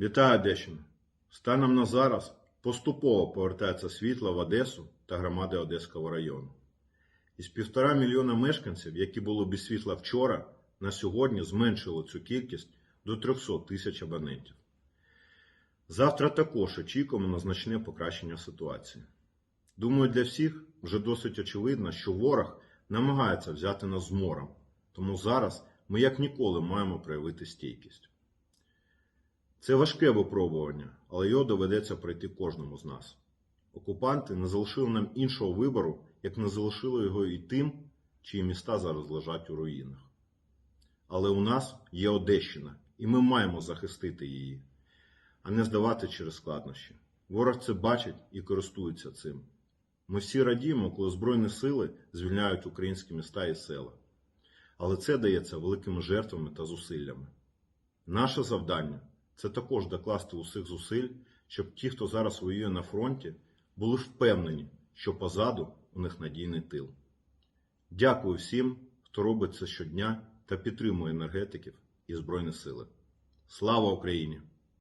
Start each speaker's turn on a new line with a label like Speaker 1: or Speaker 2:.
Speaker 1: Вітаю Одещина! Станом на зараз поступово повертається світло в Одесу та громади Одеського району. Із півтора мільйона мешканців, які були без світла вчора, на сьогодні зменшило цю кількість до 300 тисяч абонентів. Завтра також очікуємо на значне покращення ситуації. Думаю, для всіх вже досить очевидно, що ворог намагається взяти нас з мором, тому зараз ми як ніколи маємо проявити стійкість. Це важке випробування, але його доведеться пройти кожному з нас. Окупанти не залишили нам іншого вибору, як не залишили його і тим, чиї міста зараз лежать у руїнах. Але у нас є Одещина, і ми маємо захистити її, а не здавати через складнощі. Ворог це бачить і користується цим. Ми всі радіємо, коли Збройні сили звільняють українські міста і села. Але це дається великими жертвами та зусиллями. Наше завдання це також докласти усіх зусиль, щоб ті, хто зараз воює на фронті, були впевнені, що позаду у них надійний тил. Дякую всім, хто робить це щодня та підтримує енергетиків і Збройні Сили. Слава Україні!